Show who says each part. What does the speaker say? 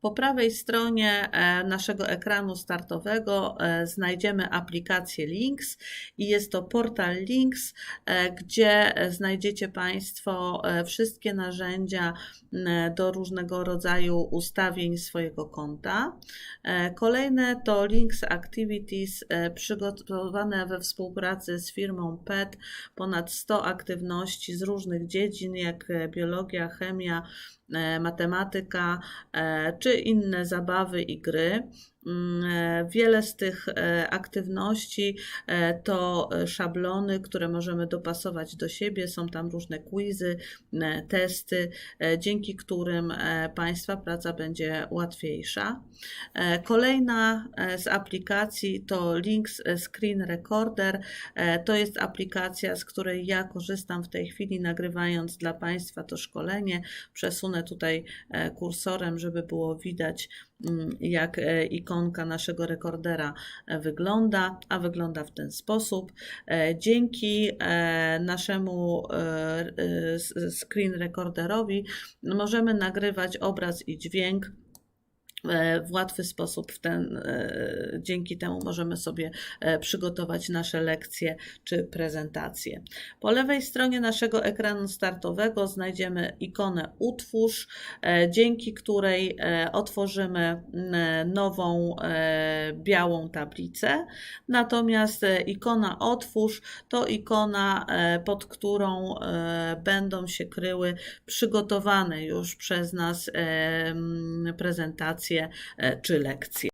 Speaker 1: Po prawej stronie e, naszego ekranu startowego e, znajdziemy aplikację Links i jest to portal Links, e, gdzie znajdziecie Państwo wszystkie narzędzia do różnego rodzaju ustawień swojego konta. Kolejne to Links Activities przygotowane we współpracy z firmą PET, ponad 100 aktywności z różnych dziedzin, jak biologia, chemia, matematyka e, inne zabawy i gry. Mm, e, Wiele z tych e, aktywności e, to szablony, które możemy dopasować do siebie. Są tam różne quizy, testy, dzięki którym Państwa praca będzie łatwiejsza. Kolejna z aplikacji to Links Screen Recorder. To jest aplikacja, z której ja korzystam w tej chwili, nagrywając dla Państwa to szkolenie. Przesunę tutaj kursorem, żeby było widać, mm, jak e, ikonka naszego rekordera e, wygląda, a wygląda w ten sposób. E, Dzięki e, naszemu screen recorderowi możemy nagrywać obraz i dźwięk w łatwy sposób. W ten, e, dzięki temu możemy sobie e, przygotować nasze lekcje czy prezentacje. Po lewej stronie naszego ekranu startowego znajdziemy ikonę Utwórz, e, dzięki której e, otworzymy nową e, białą tablicę. Natomiast e, ikona Otwórz to ikona, e, pod którą e, będą się kryły przygotowane już przez nas e, prezentacje e, czy lekcje.